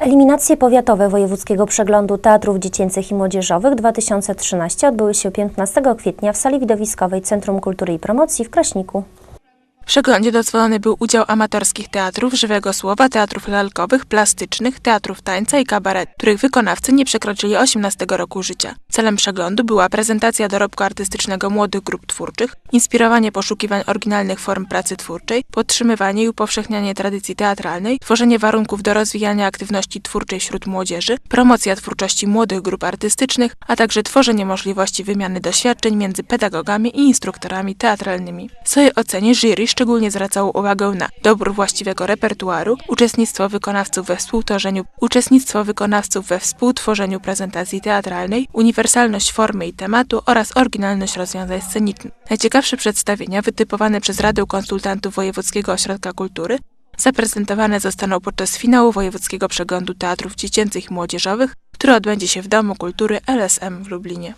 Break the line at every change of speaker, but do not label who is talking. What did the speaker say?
Eliminacje powiatowe Wojewódzkiego Przeglądu Teatrów Dziecięcych i Młodzieżowych 2013 odbyły się 15 kwietnia w sali widowiskowej Centrum Kultury i Promocji w Kraśniku.
Przeglądzie dozwolony był udział amatorskich teatrów, żywego słowa, teatrów lalkowych, plastycznych, teatrów tańca i kabaret, których wykonawcy nie przekroczyli 18 roku życia. Celem przeglądu była prezentacja dorobku artystycznego młodych grup twórczych, inspirowanie poszukiwań oryginalnych form pracy twórczej, podtrzymywanie i upowszechnianie tradycji teatralnej, tworzenie warunków do rozwijania aktywności twórczej wśród młodzieży, promocja twórczości młodych grup artystycznych, a także tworzenie możliwości wymiany doświadczeń między pedagogami i instruktorami teatralnymi. W swojej ocenie jury szczególnie zwracało uwagę na dobór właściwego repertuaru, uczestnictwo wykonawców we współtworzeniu, uczestnictwo wykonawców we współtworzeniu prezentacji teatralnej, uniwersalność formy i tematu oraz oryginalność rozwiązań scenicznych. Najciekawsze przedstawienia wytypowane przez Radę Konsultantów Wojewódzkiego Ośrodka Kultury zaprezentowane zostaną podczas finału Wojewódzkiego Przeglądu Teatrów Dziecięcych i Młodzieżowych, który odbędzie się w Domu Kultury LSM w Lublinie.